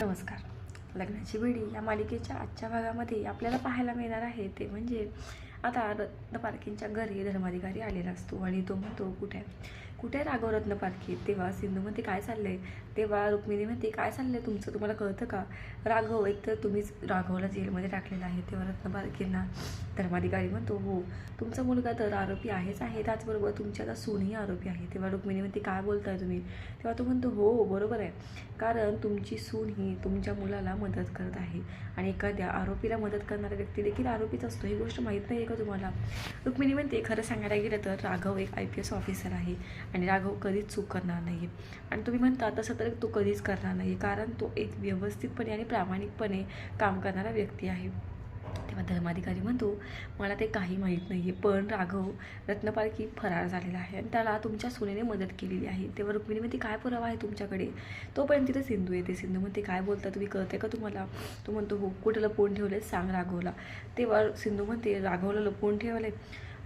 नमस्कार लग्नाची वेळी या मालिकेच्या आजच्या भागामध्ये आपल्याला पाहायला मिळणार आहे ते म्हणजे आता रत्न पारखींच्या घरी धर्माधिकारी आलेला असतो आणि तो म्हणतो कुठे आहे? कुठे आहे राघव पारखी तेव्हा सिंधू म्हणते काय चाललंय? तेव्हा रुक्मिणी म्हणते काय चाललंय तुमचं? तुम्हाला कळतं का? राघव एकतर तुम्हीच राघवला जेलमध्ये टाकलेलं आहे तेव्हा रत्न पारखींना धर्माधिकारी म्हणतो हो तुमचा मुलगा तर आरोपी आहेच आहे त्याचबरोबर तुमची आता सूनही आरोपी आहे. तेव्हा रुक्मिणी म्हणते काय बोलताय तुम्ही? तेव्हा तो म्हणतो हो हो बरोबर आहे कारण तुमची सून ही तुमच्या मुलाला मदत करत आहे आणि एखाद्या आरोपीला मदत करणारा व्यक्ती देखील आरोपीच असतो ही गोष्ट माहीत नाही आहे का तुम्हाला? रुक्मिणी म्हणते खरं सांगायला गेलं तर राघव एक आय पी एस ऑफिसर आहे आणि राघव कधीच चूक करणार नाही आणि तुम्ही म्हणता तसं तर तो कधीच करणार नाही कारण तो एक व्यवस्थितपणे आणि प्रामाणिकपणे काम करणारा व्यक्ती आहे. तेव्हा धर्माधिकारी म्हणतो मला ते काही माहीत नाही आहे पण राघव रत्नपालकी फरार झालेला आहे आणि त्याला तुमच्या सुनेने मदत केलेली आहे. तेव्हा रुक्मिणी म्हणते काय पुरावा आहे तुमच्याकडे? तोपर्यंत तिथे सिंधू येते. सिंधू म्हणते काय बोलता तुम्ही? कळते का तुम्हाला? तो म्हणतो हो कुठं लपवून ठेवले सांग राघवला. तेव्हा सिंधू म्हणते राघवला लपवून ठेवले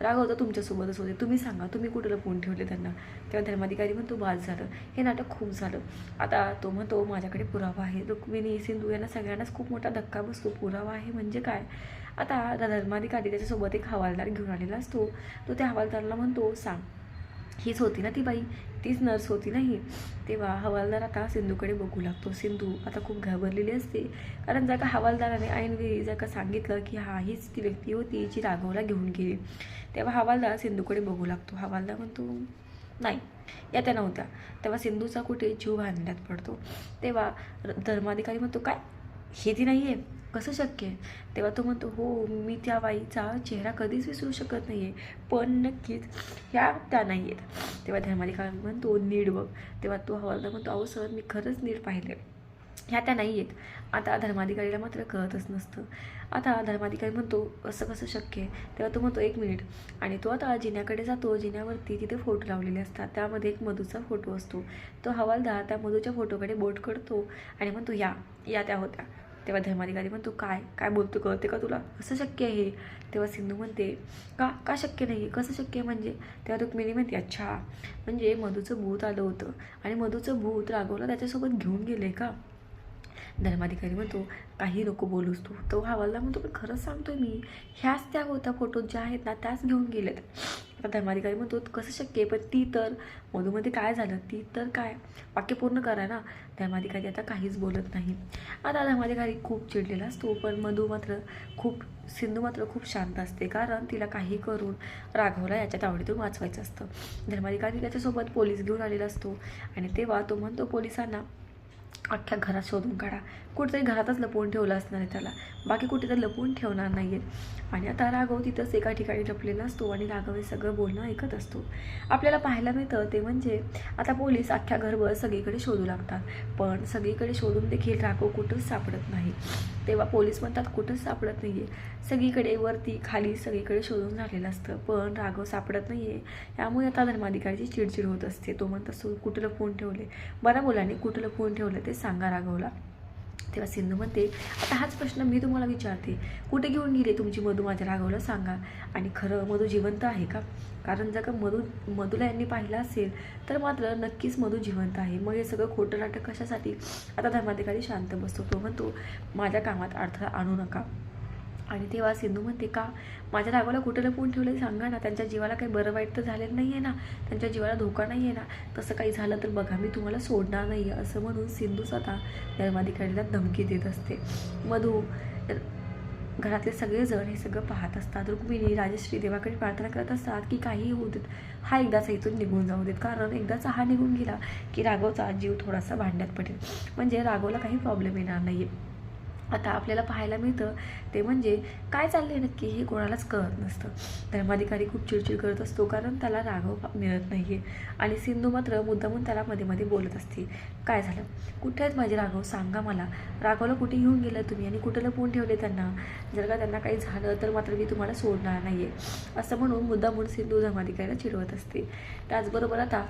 राघव तर तुमच्यासोबतच होते. तुम्ही सांगा तुम्ही कुठं लपवून ठेवले त्यांना? तेव्हा धर्माधिकारी म्हणतो बाद झालं. हे नाटक खूप झालं. आता तो म्हणतो माझ्याकडे पुरावा आहे. रुक्मिणी सिंधू यांना सगळ्यांनाच खूप मोठा धक्का बसतो. पुरावा आहे म्हणजे काय? आता धर्माधिकारी त्याच्यासोबत एक हवालदार घेऊन आलेला असतो. तो त्या हवालदाराला म्हणतो सांग हीच होती ना ती बाई. तीच नर्स होती ना ही. तेव्हा हवालदार आता सिंधूकडे बघू लागतो. सिंधू आता खूप घाबरलेली असते. कारण जर का हवालदाराने ऐनवेळी जर का सांगितलं की हा हीच ती व्यक्ती होती जी राघवला घेऊन गेली. तेव्हा हवालदार सिंधूकडे बघू लागतो. हवालदार म्हणतो नाही या त्या नव्हत्या. तेव्हा सिंधूचा कुठे जीव भांडण्यात पडतो. तेव्हा धर्माधिकारी म्हणतो काय? हे ती नाही आहे कसं शक्य आहे? तेव्हा तो म्हणतो हो मी त्या बाईचा चेहरा कधीच विसरू शकत नाही आहे पण नक्कीच ह्या त्या नाही आहेत. तेव्हा धर्माधिकारी म्हणतो नीड बघ. तेव्हा तो हवालदार म्हणतो अहो सर मी खरंच नीड पाहिले ह्या त्या नाही आहेत. आता धर्माधिकारीला मात्र कळतच नसतं. आता धर्माधिकारी म्हणतो असं कसं शक्य आहे? तेव्हा तो म्हणतो एक मिनिट. आणि तो आता जिन्याकडे जातो जिन्यावरती तिथे फोटो लावलेले असतात. त्यामध्ये एक मधूचा फोटो असतो. तो हवालदार त्या मधूच्या फोटोकडे बोट करतो आणि म्हणतो या या त्या होत्या. तेव्हा धर्माधिकारी म्हणतो काय? काय बोलतो कळते का तुला कसं शक्य आहे? तेव्हा सिंधू म्हणते का का शक्य नाही? कसं शक्य आहे म्हणजे? तेव्हा रुक्मिणी म्हणते अच्छा म्हणजे मधूचं भूत आलं होतं आणि मधूचं भूत राघवला त्याच्यासोबत घेऊन गेले का? धर्माधिकारी म्हणतो काही नको बोलूस तू. तो हवालदार म्हणतो पण खरंच सांगतोय मी ह्याच त्या होत्या फोटो ज्या आहेत ना त्याच घेऊन गेलेत. आता धर्माधिकारी म्हणतो कसं शक्य आहे? पण ती तर मधूमध्ये काय झालं? ती तर काय? वाक्य पूर्ण करा ना. धर्माधिकारी आता काहीच बोलत नाही. आता धर्माधिकारी खूप चिडलेला असतो पण मधू मात्र खूप सिंधू मात्र खूप शांत असते कारण तिला काही करून राघवला याच्या तावडीतून वाचवायचं असतं. धर्माधिकारी त्याच्यासोबत पोलीस घेऊन आलेला असतो आणि तेव्हा तो म्हणतो पोलिसांना अख्ख्या घरात शोधून काढा. कुठेतरी घरातच लपवून ठेवलं असणार आहे त्याला. बाकी कुठे तर लपवून ठेवणार नाही आहे आणि आता राघव तिथंच एका ठिकाणी लपलेला असतो आणि राघव हे सगळं बोलणं ऐकत असतो. आपल्याला पाहायला मिळतं ते म्हणजे आता पोलीस अख्ख्या घरभर सगळीकडे शोधू लागतात. पण सगळीकडे शोधून देखील राघव कुठंच सापडत नाही. तेव्हा पोलीस म्हणतात कुठंच सापडत नाही आहे सगळीकडे वरती खाली सगळीकडे शोधून झालेलं असतं. पण राघव सापडत नाही आहे त्यामुळे आता धर्माधिकारीची चिडचिड होत असते. तो म्हणत असतो कुठं लपवून ठेवले? बरा बोलाने कुठं लपवून ठेवलं ते सांगा राघवला. तेव्हा सिंधू म्हणते आता हाच प्रश्न मी तुम्हाला विचारते. कुठे घेऊन गेले तुमची मधू माझ्या राघवला सांगा. आणि खरं मधू जिवंत आहे का? कारण जर का मधू मधूला यांनी पाहिलं असेल तर मात्र नक्कीच मधू जिवंत आहे. मग हे सगळं खोटं नाटक कशासाठी? आता धर्माधिकारी शांत बसतो. तो म्हणतो माझ्या कामात अडथळा आणू नका. आणि तेव्हा सिंधू म्हणते का? माझ्या रागाला कुठं लपवून ठेवलं सांगा ना त्यांच्या जीवाला काही बरं वाईट तर झालेलं नाही आहे ना. त्यांच्या जीवाला धोका नाही आहे ना. तसं काही झालं तर बघा मी तुम्हाला सोडणार नाही आहे असं म्हणून सिंधू स्वतः धर्माधिकारीला धमकी देत असते. मधू घरातले सगळेजण हे सगळं पाहत असतात. रुक्मिणी राजश्री देवाकडे प्रार्थना करत असतात की काहीही होऊ देत हा एकदाचा इथून निघून जाऊ देत. कारण एकदाचा हा निघून गेला की राघवचा जीव थोडासा भांड्यात पडेल. म्हणजे राघवला काही प्रॉब्लेम येणार नाही आहे आता आपल्याला पाहायला मिळतं ते म्हणजे काय चाललंय नक्की हे कोणालाच कळत नसतं. धर्माधिकारी खूप चिडचिड करत असतो कारण त्याला राघव मिळत नाही आहे आणि सिंधू मात्र मुद्दामून त्याला मध्ये मध्ये बोलत असते. काय झालं? कुठे आहेत माझे राघव? सांगा मला. राघवला कुठे घेऊन गेलं तुम्ही? आणि कुठं लपवून ठेवले त्यांना? जर का त्यांना काही झालं तर मात्र मी तुम्हाला सोडणार नाही आहे असं म्हणून मुद्दामून सिंधू धर्माधिकारीला चिडवत असते. त्याचबरोबर आता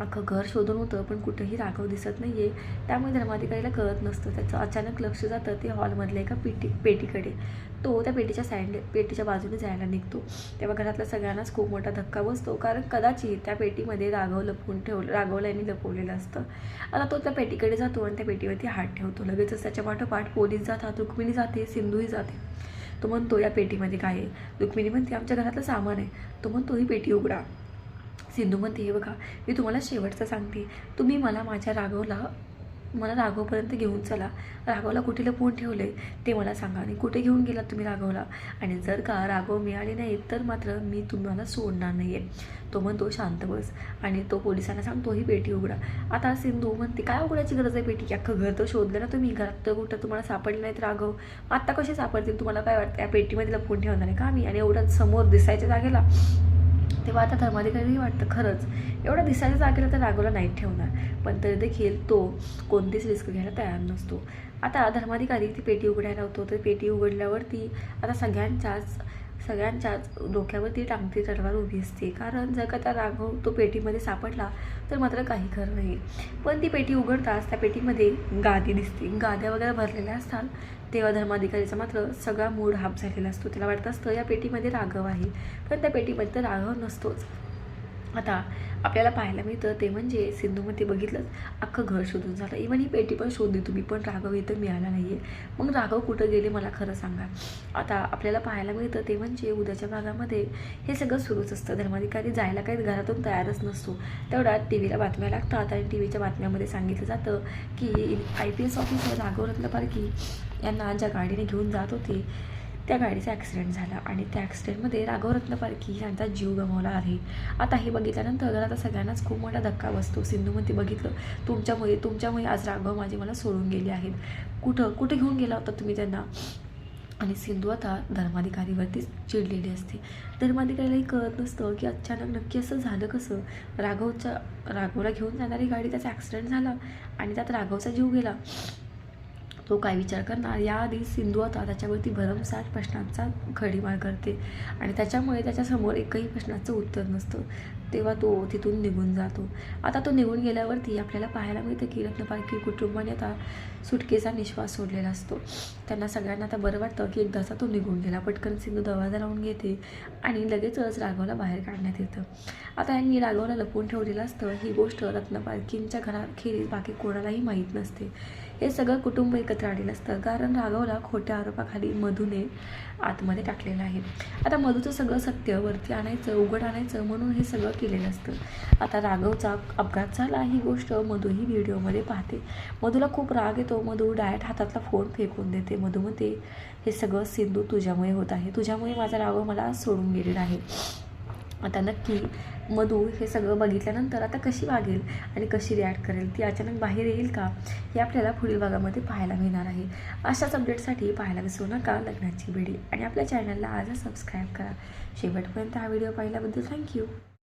अख्खं घर शोधून होतं पण कुठंही राघव दिसत नाही आहे त्यामुळे धर्माधिकारीला कळत नसतं. त्याचं अचानक लक्ष जातं ते हॉलमधल्या एका पेटी पेटीकडे. तो त्या पेटीच्या साईड पेटीच्या बाजूने जायला निघतो. तेव्हा घरातल्या सगळ्यांनाच खूप मोठा धक्का बसतो कारण कदाचित त्या पेटीमध्ये राघव लपवून ठेवलं राघवला यांनी लपवलेलं असतं. आता तो त्या पेटीकडे जातो आणि त्या पेटीवरती हात ठेवतो. लगेचच त्याच्या पाठोपाठ पोलीस जातात रुक्मिणी जाते सिंधूही जाते. तो म्हणतो या पेटीमध्ये काय आहे? रुक्मिणी म्हणते आमच्या घरातलं सामान आहे. तो म्हणतो ही पेटी उघडा. सिंधू म्हणते हे बघा मी तुम्हाला शेवटचं सांगते. तुम्ही मला माझ्या राघवला मला राघवपर्यंत घेऊन चला. राघवला कुठे लपवून ठेवले ते मला सांगा. आणि कुठे घेऊन गेलात तुम्ही राघवला? आणि जर का राघव मिळाले नाही तर मात्र मी तुम्हाला सोडणार नाही आहे तो म्हणतो शांत बस. आणि तो पोलिसांना सांगतो ही पेटी उघडा. आता सिंधू म्हणते काय उघडायची गरज आहे पेटी अख्खं घर तर शोधलं ना तुम्ही. घरात तर कुठं तुम्हाला सापडले नाहीत राघव. आत्ता कसे सापडतील? तुम्हाला काय वाटतं? या पेटीमध्ये लपवून ठेवणार आहे का मी आणि एवढं समोर दिसायच्या जागेला तेव्हा आता धर्माधिकारीही वाटतं खरंच. एवढं दिसायच्या जागेला तर राघवला नाही ठेवणार. पण तरी देखील तो कोणतीच रिस्क घ्यायला तयार नसतो. आता धर्माधिकारी ती पेटी उघडायला होतो तर पेटी उघडल्यावरती आता सगळ्यांच्याच सगळ्यांच्याच डोक्यावरती टांगती तलवार उभी असते. कारण जर का त्या राघव तो पेटीमध्ये सापडला तर मात्र काही खरं नाही. पण ती पेटी उघडताच त्या पेटीमध्ये गादी दिसते. गाद्या वगैरे भरलेल्या असतात तेव्हा धर्माधिकारीचा मात्र सगळा मूड हाप झालेला असतो. त्याला वाटत असतं या पेटीमध्ये राघव आहे. पण त्या पेटीमध्ये तर राघव नसतोच. आता आपल्याला पाहायला मिळतं ते म्हणजे सिंधूमध्ये बघितलंच अख्खं घर शोधून झालं. इव्हन ही पेटी पण शोधली तुम्ही पण राघव इथं मिळाला नाही आहे मग राघव कुठं गेले मला खरं सांगा. आता आपल्याला पाहायला मिळतं ते म्हणजे उद्याच्या भागामध्ये हे सगळं सुरूच असतं. धर्माधिकारी जायला काही घरातून तयारच नसतो. तेवढ्यात टी व्हीला बातम्या लागतात आणि टी व्हीच्या बातम्यामध्ये सांगितलं जातं की I P S officer Raghav Ratnaparkhi यांना ज्या गाडीने घेऊन जात होते त्या गाडीचा ॲक्सिडेंट झाला आणि त्या ॲक्सिडेंटमध्ये राघव रत्नपारखी यांचा जीव गमावला आहे. आता हे बघितल्यानंतर आता सगळ्यांनाच खूप मोठा धक्का बसतो. सिंधूमध्ये बघितलं तुमच्यामुळे तुमच्यामुळे आज राघव माझे मला सोडून गेले आहेत. कुठं कुठे घेऊन गेला होता तुम्ही त्यांना? आणि सिंधू आता धर्माधिकारीवरतीच चिडलेली असते. धर्माधिकारीलाही कळत नसतं की अचानक नक्की असं झालं कसं? राघवच्या राघवला घेऊन जाणारी गाडी त्याचा ॲक्सिडेंट झाला आणि त्यात राघवचा जीव गेला. तो काय विचार करणार? याआधी सिंधू आता त्याच्यावरती भरमसाठ प्रश्नांचा खडीमार करते आणि त्याच्यामुळे त्याच्यासमोर एकही प्रश्नाचं उत्तर नसतं. तेव्हा तो तिथून निघून जातो. आता तो निघून गेल्यावरती आपल्याला पाहायला मिळतं की रत्नपारखी कुटुंबाने आता सुटकेचा निश्वास सोडलेला असतो. त्यांना सगळ्यांना आता बरं वाटतं की एकदाचा तो निघून गेला. पटकन सिंधू दरवाजा लावून घेते आणि लगेचच राघवला बाहेर काढण्यात येतं. आता यांनी राघवला लपवून ठेवलेलं असतं. ही गोष्ट रत्नपारखींच्या घराखेरीज बाकी कोणालाही माहीत नसते. हे सगळं कुटुंब एकत्र आलेलं असतं. कारण राघवला खोट्या आरोपाखाली मधूने आतमध्ये टाकलेलं आहे. आता मधूचं सगळं सत्य वरती आणायचं उघड आणायचं म्हणून हे सगळं केलेलं असतं. आता राघवचा अपघात झाला ही गोष्ट मधू ही व्हिडिओमध्ये पाहते. मधूला खूप राग येतो. मधू डायरेक्ट हातातला फोन फेकून देते. मधू म्हणते हे सगळं सिंधू तुझ्यामुळे होत आहे. तुझ्यामुळे माझा राघव मला सोडून गेलेला आहे. आता नक्की मधू हे सगळं बघितल्यानंतर आता कशी वागेल आणि कशी रिॲक्ट करेल? ती अचानक बाहेर येईल का? हे आपल्याला पुढील भागामध्ये पाहायला मिळणार आहे. अशाच अपडेटसाठी पाहायला विसरू नका लग्नाची बेडी आणि आपल्या चॅनलला आजच सबस्क्राईब करा. शेवटपर्यंत हा व्हिडिओ पाहिल्याबद्दल थँक्यू